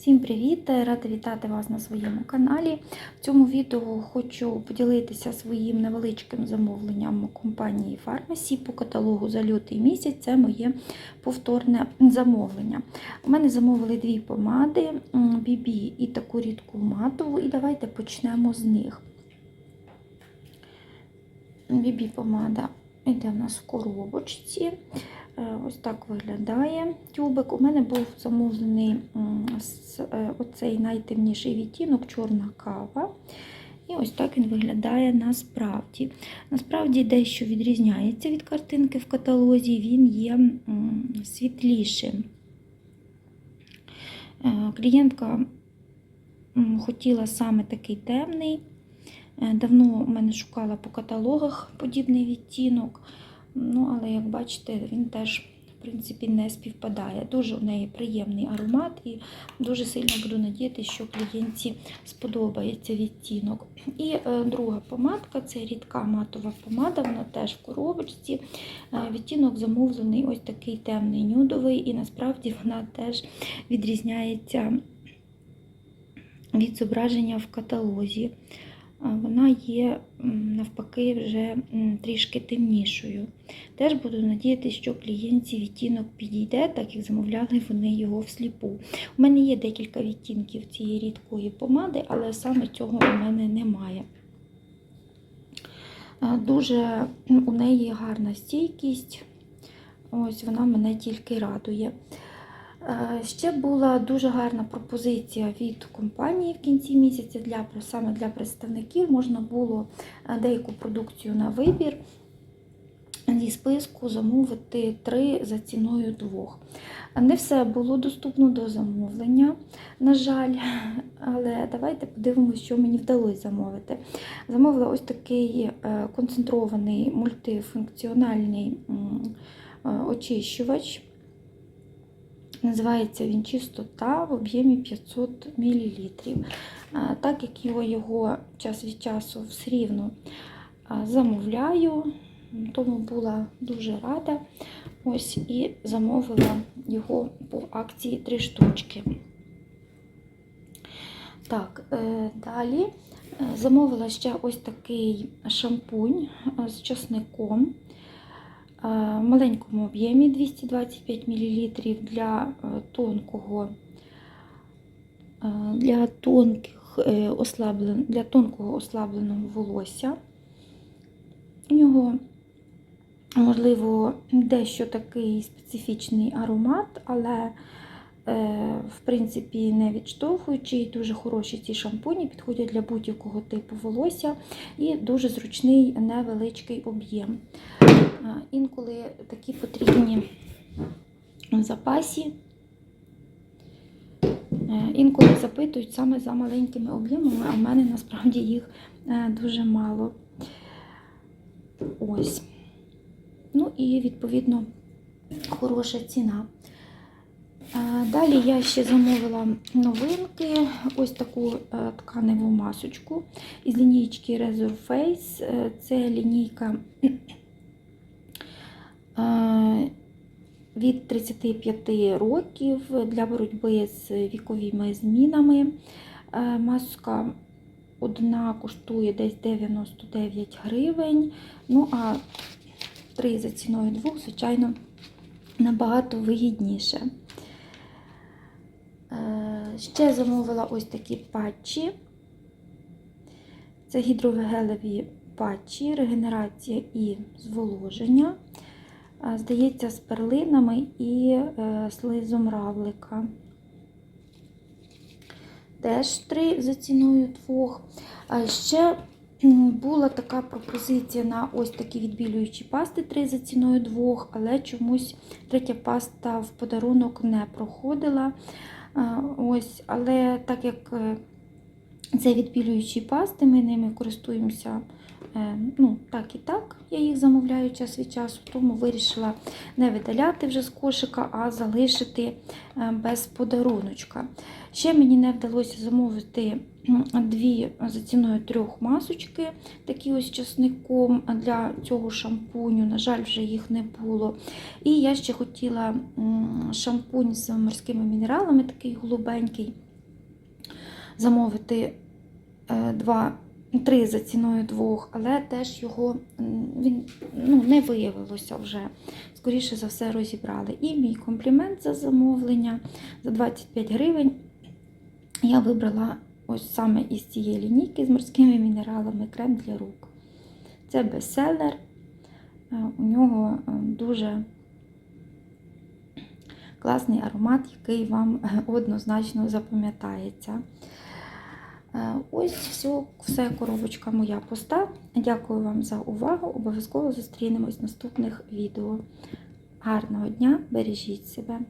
Всім привіт! Рада вітати вас на своєму каналі. В цьому відео хочу поділитися своїм невеличким замовленням компанії Фармасі по каталогу за лютий місяць. Це моє повторне замовлення. У мене замовили дві помади BB і таку рідку матову, і давайте почнемо з них. BB помада йде в нас в коробочці. Ось так виглядає тюбик. У мене був замовлений оцей найтемніший відтінок чорна кава. І ось так він виглядає насправді. Насправді дещо відрізняється від картинки в каталозі, він є світлішим. Клієнтка хотіла саме такий темний. Давно у мене шукала по каталогах подібний відтінок. Ну, але, як бачите, він теж, в принципі, не співпадає. Дуже у неї приємний аромат, і дуже сильно буду надіятися, що клієнтці сподобається відтінок. І е, друга помадка це рідка матова помада, вона теж в коробочці. Е, відтінок замовлений ось такий темний нюдовий, і насправді вона теж відрізняється від зображення в каталозі вона є навпаки вже трішки темнішою. Теж буду надіятися, що клієнтці відтінок підійде, так як замовляли вони його всліпу. У мене є декілька відтінків цієї рідкої помади, але саме цього у мене немає. Дуже у неї гарна стійкість, ось вона мене тільки радує. Е, ще була дуже гарна пропозиція від компанії в кінці місяця для саме для представників. Можна було е, деяку продукцію на вибір зі списку замовити три за ціною двох. Не все було доступно до замовлення, на жаль, але давайте подивимося, що мені вдалося замовити. Замовила ось такий е, концентрований мультифункціональний очищувач. Називається він чистота в об'ємі 500 мл. Так як його його час від часу все рівно замовляю, тому була дуже рада. Ось і замовила його по акції 3 штучки. Так, е, далі е, замовила ще ось такий шампунь з часником в маленькому об'ємі 225 мл для е, тонкого, е, для тонких е, ослаблен, для тонкого ослабленого волосся. У нього, можливо, дещо такий специфічний аромат, але в принципі, не відштовхуючий, дуже хороші ці шампуні, підходять для будь-якого типу волосся і дуже зручний невеличкий об'єм. Інколи такі потрібні в запасі. Е, інколи запитують саме за маленькими об'ємами, а в мене насправді їх е, дуже мало. Ось. Ну і, відповідно, хороша ціна. Е, далі я ще замовила новинки, ось таку тканеву масочку із лінійки Razor Face. Це лінійка від 35 років для боротьби з віковими змінами. Е, маска одна коштує десь 99 гривень. Ну, а три за ціною двох, звичайно, набагато вигідніше. Ще замовила ось такі патчі. Це гідровегелеві патчі, регенерація і зволоження здається, з перлинами і е, слизом равлика. Теж три за ціною двох. А ще була така пропозиція на ось такі відбілюючі пасти три за ціною двох, але чомусь третя паста в подарунок не проходила. Ось, Але так як е, це відбілюючі пасти, ми ними користуємося Е, ну, так і так, я їх замовляю час від часу, тому вирішила не видаляти вже з кошика, а залишити е, без подаруночка. Ще мені не вдалося замовити дві за ціною трьох масочки, такі ось часником для цього шампуню. На жаль, вже їх не було. І я ще хотіла шампунь з морськими мінералами, такий голубенький. Замовити е, два, три за ціною двох, але теж його він, ну, не виявилося вже. Скоріше за все розібрали. І мій комплімент за замовлення за 25 гривень я вибрала ось саме із цієї лінійки з морськими мінералами крем для рук. Це бестселер. Е, У нього е, дуже класний аромат, який вам однозначно запам'ятається. Е, Ось все, все коробочка моя пуста. Дякую вам за увагу. Обов'язково зустрінемось в наступних відео. Гарного дня, бережіть себе!